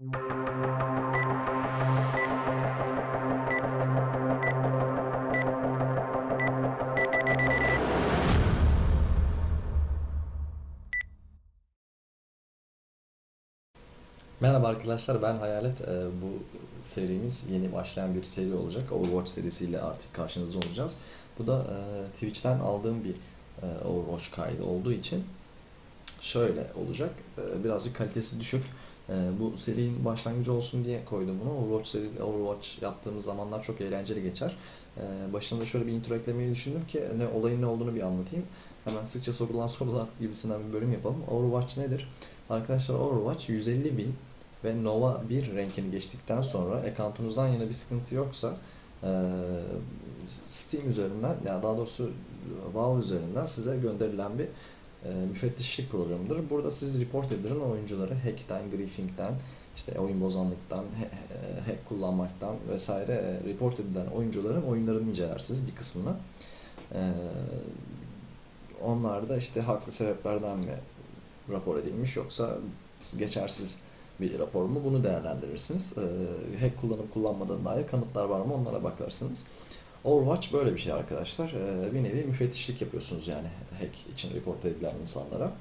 Merhaba arkadaşlar ben Hayalet. Ee, Bu serimiz yeni başlayan bir seri olacak. Overwatch serisiyle artık karşınızda olacağız. Bu da e, Twitch'ten aldığım bir e, Overwatch kaydı olduğu için şöyle olacak. E, Birazcık kalitesi düşük. E, Bu serinin başlangıcı olsun diye koydum bunu. Overwatch seri, Overwatch yaptığımız zamanlar çok eğlenceli geçer. E, Başında şöyle bir intro eklemeyi düşündüm ki ne olayın ne olduğunu bir anlatayım. Hemen sıkça sorulan sorular gibisinden bir bölüm yapalım. Overwatch nedir? Arkadaşlar Overwatch 150 win ve Nova 1 rankini geçtikten sonra accountunuzdan yana bir sıkıntı yoksa eee, Steam üzerinden ya daha doğrusu Valve üzerinden size gönderilen bir müfettişlik programıdır. Burada siz report edilen oyuncuları hack'ten, griefing'den, işte oyun bozanlıktan, he- hack kullanmaktan vesaire e, report edilen oyuncuların oyunlarını incelersiniz bir kısmını. Onlar da işte haklı sebeplerden mi rapor edilmiş yoksa geçersiz bir rapor mu bunu değerlendirirsiniz. Hack kullanıp kullanmadığına dair kanıtlar var mı onlara bakarsınız. Overwatch böyle bir şey arkadaşlar. Ee, bir nevi müfettişlik yapıyorsunuz yani hack için report edilen insanlara.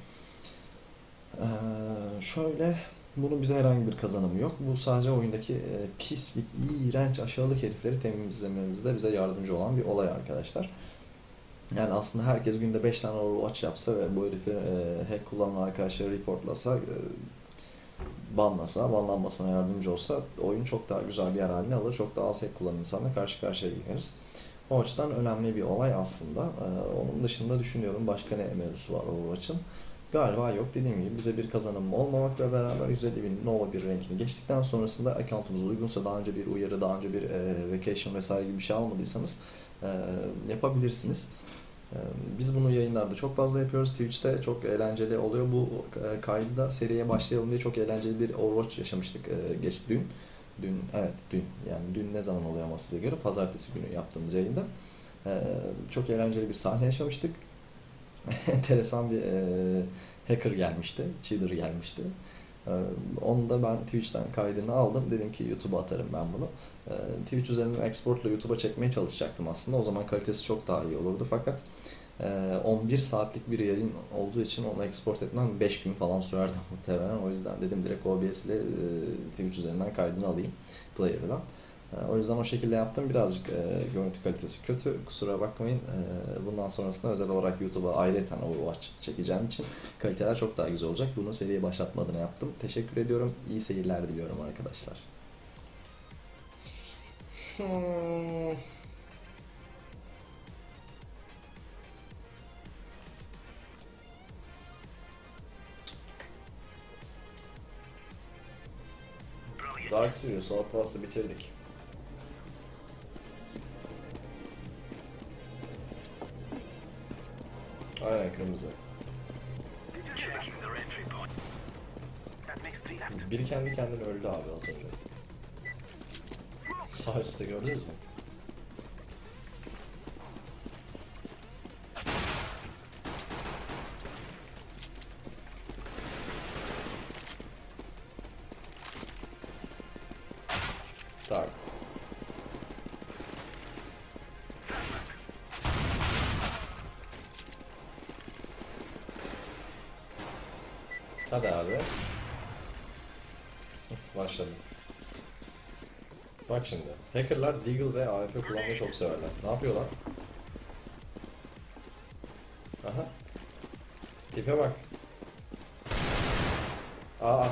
Ee, şöyle bunun bize herhangi bir kazanımı yok. Bu sadece oyundaki e, pislik, iğrenç, aşağılık herifleri temizlememizde bize yardımcı olan bir olay arkadaşlar. Yani aslında herkes günde 5 tane Overwatch yapsa ve bu herifleri e, hack kullanan arkadaşları reportlasa, e, banlasa, banlanmasına yardımcı olsa oyun çok daha güzel bir yer haline alır. Çok daha az hack kullanan insanla karşı karşıya geliriz. O açıdan önemli bir olay aslında. Ee, onun dışında düşünüyorum başka ne mevzusu var Overwatch'ın. Galiba yok. Dediğim gibi bize bir kazanım olmamakla beraber 150 bin Nova bir rankini geçtikten sonrasında accountunuz uygunsa daha önce bir uyarı, daha önce bir e, vacation vesaire gibi bir şey almadıysanız e, yapabilirsiniz. Ee, Biz bunu yayınlarda çok fazla yapıyoruz. Twitch'te çok eğlenceli oluyor. Bu e, kaydı da seriye başlayalım diye çok eğlenceli bir Overwatch yaşamıştık e, geç dün. Dün, evet dün. Yani dün ne zaman oluyor ama size göre? Pazartesi günü yaptığımız yayında. Ee, Çok eğlenceli bir sahne yaşamıştık. Enteresan bir e, hacker gelmişti. Cheater gelmişti. Ee, Onu da ben Twitch'ten kaydını aldım. Dedim ki YouTube'a atarım ben bunu. Ee, Twitch üzerinden exportla YouTube'a çekmeye çalışacaktım aslında. O zaman kalitesi çok daha iyi olurdu fakat e, 11 saatlik bir yayın olduğu için onu export etmem 5 gün falan sürerdi muhtemelen. O yüzden dedim direkt OBS ile e, Twitch üzerinden kaydını alayım player'dan. O yüzden o şekilde yaptım. Birazcık e, görüntü kalitesi kötü. Kusura bakmayın. E, bundan sonrasında özel olarak YouTube'a ayrıyeten Overwatch çekeceğim için kaliteler çok daha güzel olacak. Bunu seriye başlatma yaptım. Teşekkür ediyorum. İyi seyirler diliyorum arkadaşlar. Hmm. Dark Sirius Outlast'ı bitirdik. Three left. Biri kendi kendine öldü abi az önce. Sağ üstte gördünüz mü? Hadi abi. Başladım. Bak şimdi. Hackerlar Deagle ve AWP kullanmayı çok severler. Ne yapıyorlar? Aha. Tipe bak. Aa.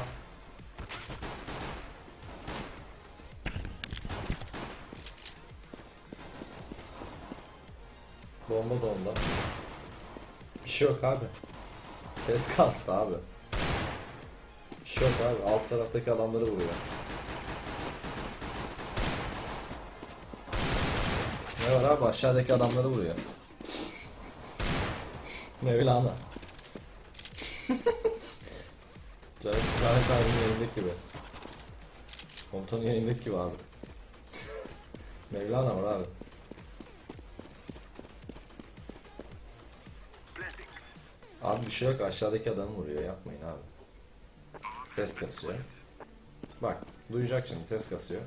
Bomba da. Bir şey yok abi. Ses kastı abi. Bir şey yok abi. Alt taraftaki adamları vuruyor. Ne var abi aşağıdaki adamları vuruyor. Mevlana. Cahit, Cahit abinin yayındaki gibi. Komutanın yayındaki gibi abi. Mevlana var abi. Abi bir şey yok aşağıdaki adamı vuruyor yapmayın abi. Ses kasıyor. Bak duyacak şimdi ses kasıyor.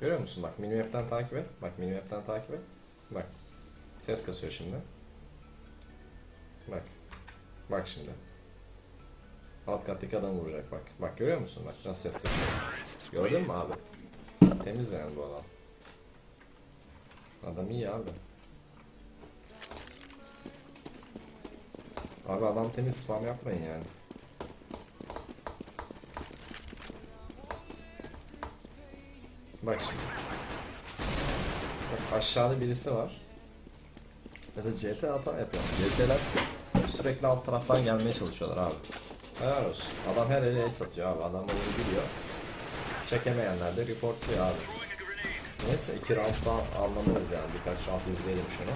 Görüyor musun? Bak minimap'ten takip et. Bak minimap'ten takip et. Bak. Ses kasıyor şimdi. Bak. Bak şimdi. Alt kattaki adam vuracak bak. Bak görüyor musun? Bak nasıl ses kasıyor. Gördün mü abi? Temiz yani bu adam. Adam iyi abi. Abi adam temiz spam yapmayın yani. Bak şimdi. Bak aşağıda birisi var. Mesela CT hata yapıyor. CT'ler sürekli alt taraftan gelmeye çalışıyorlar abi. Helal olsun. Adam her ele el satıyor abi. Adam oyunu biliyor. Çekemeyenler de reportluyor abi. Neyse iki round daha anlamalıyız yani. Birkaç round izleyelim şunu.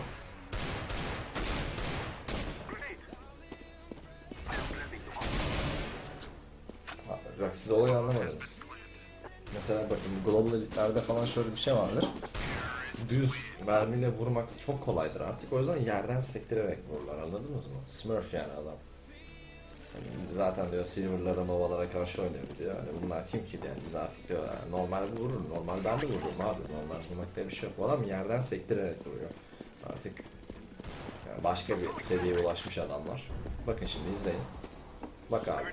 Bak siz olayı anlamadınız. Mesela bakın Global Elite'lerde falan şöyle bir şey vardır. Düz mermiyle vurmak çok kolaydır artık. O yüzden yerden sektirerek vururlar anladınız mı? Smurf yani adam. Yani zaten diyor Silver'lara, Nova'lara karşı oynuyor diyor. Yani bunlar kim ki yani biz artık diyor yani normal vurur, normal ben de vururum abi. Normal vurmakta bir şey yok. Bu adam yerden sektirerek vuruyor. Artık yani başka bir seviyeye ulaşmış adamlar. Bakın şimdi izleyin. Bak abi.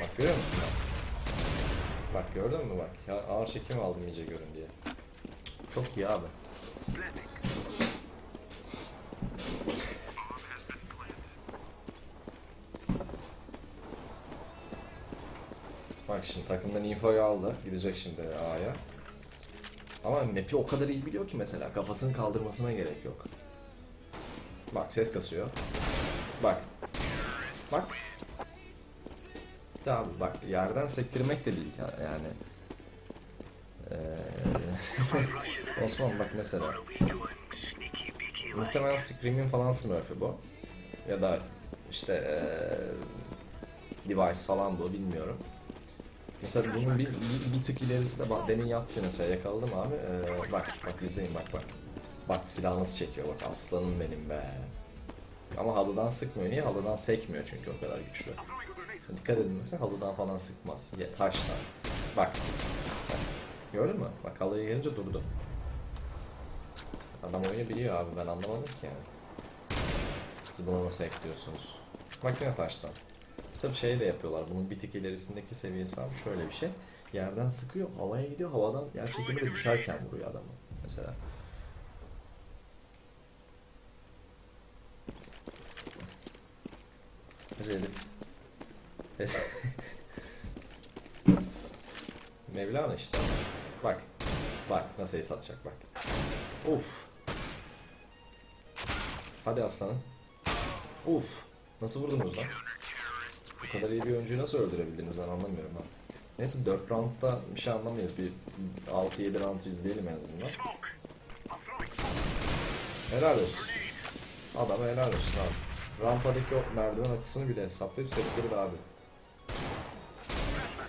Bak görüyor musun bak? Bak gördün mü bak. Ya ağır çekim aldım iyice görün diye. Çok iyi abi. Bak şimdi takımdan infoyu aldı. Gidecek şimdi A'ya. Ama map'i o kadar iyi biliyor ki mesela kafasını kaldırmasına gerek yok. Bak ses kasıyor. Bak. Bak. Tamam bak yerden sektirmek de değil ya- yani. Ee, Osman bak mesela. Muhtemelen Scream'in falan Smurf'ü bu. Ya da işte ee, Device falan bu bilmiyorum. Mesela bunun bir, bir, bir tık ilerisi de bak demin yaptı mesela yakaladım abi. Ee, bak bak izleyin bak bak. Bak silah nasıl çekiyor bak aslanım benim be. Ama halıdan sıkmıyor. Niye? Halıdan sekmiyor çünkü o kadar güçlü. Dikkat edin mesela halıdan falan sıkmaz. Ya, taştan. Bak. bak. Gördün mü? Bak halıya gelince durdu. Adam oyunu biliyor abi ben anlamadım ki yani. Siz bunu nasıl ekliyorsunuz? Bak yine taştan. Mesela şey de yapıyorlar. Bunun bir tık ilerisindeki seviyesi abi şöyle bir şey. Yerden sıkıyor, havaya gidiyor. Havadan yer çekimi de düşerken vuruyor adamı. Mesela. Herif. Mevlana işte. Bak. Bak nasıl el satacak bak. Uf. Hadi aslanım. Uf. Nasıl vurdunuz lan? Bu kadar iyi bir oyuncuyu nasıl öldürebildiniz ben anlamıyorum ha. Neyse 4 roundda bir şey anlamayız. Bir 6-7 round izleyelim en azından. Helal olsun. Adam helal olsun abi. Rampadaki o merdiven açısını bile hesaplayıp sektirdi abi.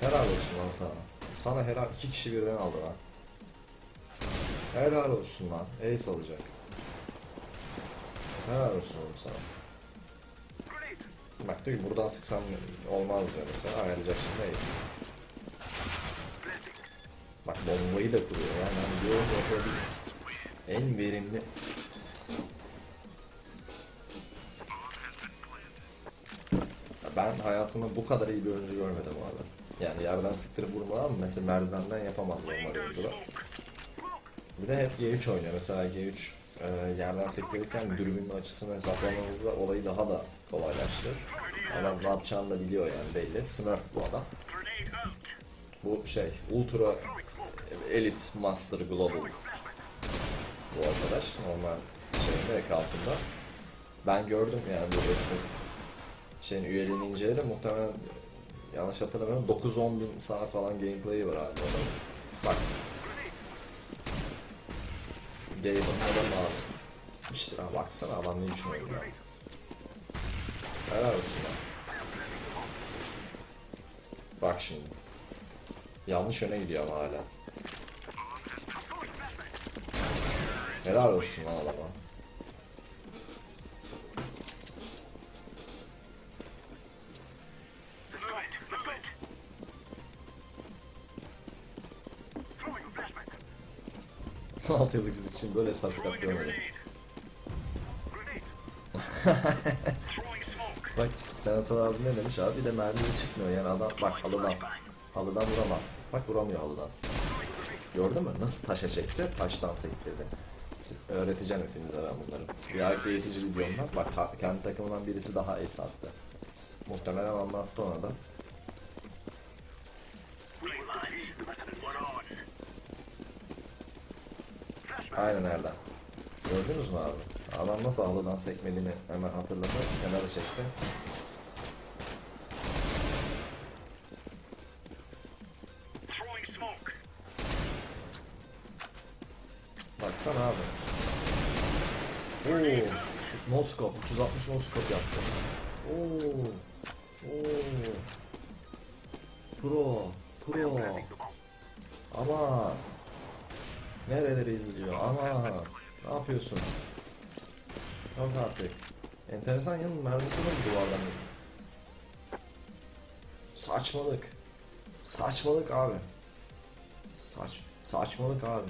Helal olsun lan sana. Sana helal iki kişi birden aldı lan. Helal olsun lan. Ace alacak. Helal olsun oğlum sana. Bak diyor ki buradan sıksam olmaz diyor mesela. Ayarlayacak şimdi Ace. Bak bombayı da kuruyor yani hani diyorum yapabilir. En verimli Ben hayatımda bu kadar iyi bir oyuncu görmedim abi. Yani yerden sıktırıp vurma ama mesela merdivenden yapamaz normal oyuncular. Bir de hep G3 oynuyor. Mesela G3 e, yerden sektirirken dürbünün açısını hesaplamanızda olayı daha da kolaylaştırır. Adam ne yapacağını da biliyor yani belli. Smurf bu adam. Bu şey Ultra Elite Master Global bu arkadaş normal şeyinde account'unda. Ben gördüm yani bu şeyin üyeliğini inceledim. Muhtemelen yanlış hatırlamıyorum 9-10 bin saat falan gameplay'i var abi. Bak. Gabe'ın adamı abi. İşte abi baksana adam ne düşünüyor ya. Helal olsun ya. Bak şimdi. Yanlış yöne gidiyor ama hala. Helal olsun lan adama. 16 yıllık dizi için böyle hesap kitap görmedim. Bak senatör abi ne demiş abi bir de mermisi çıkmıyor yani adam bak halıdan halıdan vuramaz. Bak vuramıyor halıdan. Gördün mü? Nasıl taşa çekti? Taştan sektirdi. Öğreteceğim hepinize ben bunları. Bir dahaki eğitici videomda bak kendi takımından birisi daha es attı. Muhtemelen anlattı ona da. Aynen Erdem. Gördünüz mü abi? Adam nasıl halıdan sekmediğini hemen hatırladı. Kenara çekti. Baksana abi. Oo. Noskop. 360 noskop yaptı. Oo. Oo. Pro. Pro. Ama. Nereleri izliyor? Ama. Ne yapıyorsun? Yok artık. Enteresan yanın mermisi nasıl duvardan? Saçmalık. Saçmalık abi. Saç saçmalık abi.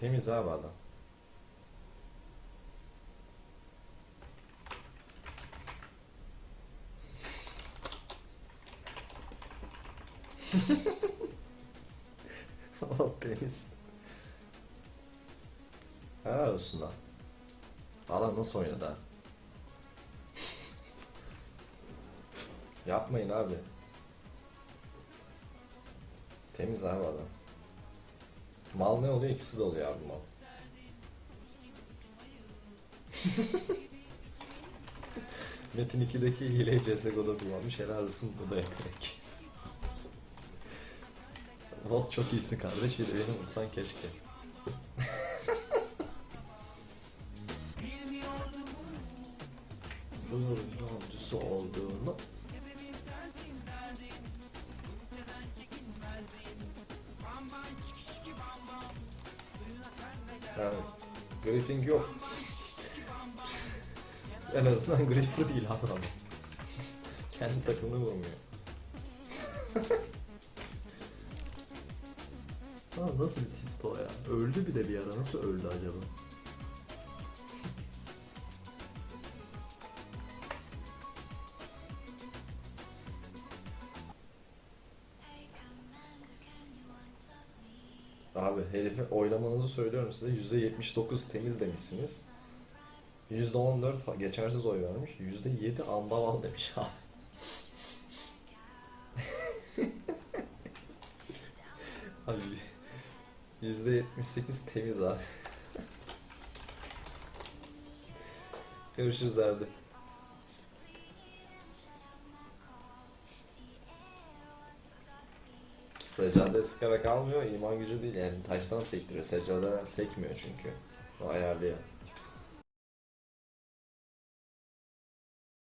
Temiz abi adam. o temiz. Helal olsun lan. Adam nasıl oynadı ha? Yapmayın abi. Temiz abi adam. Mal ne oluyor? İkisi de oluyor abi mal. Metin 2'deki hileyi CSGO'da kullanmış. Helal olsun bu da yetenek. Bot çok iyisin kardeş. Bir de beni vursan keşke. Bunun yolcusu olduğunu Yani Griffin yok. en azından Griffin değil abi adam. Kendi takımını vurmuyor. Lan nasıl bir tip o ya? Öldü bir de bir ara. Nasıl öldü acaba? Herifi oylamanızı söylüyorum size. %79 temiz demişsiniz. %14 ha- geçersiz oy vermiş. %7 andaval demiş abi. abi %78 temiz abi. Görüşürüz Erdi. Seccade sıkarak almıyor, iman gücü değil yani taştan sektiriyor. Seccadeden sekmiyor çünkü. O ayarlıyor.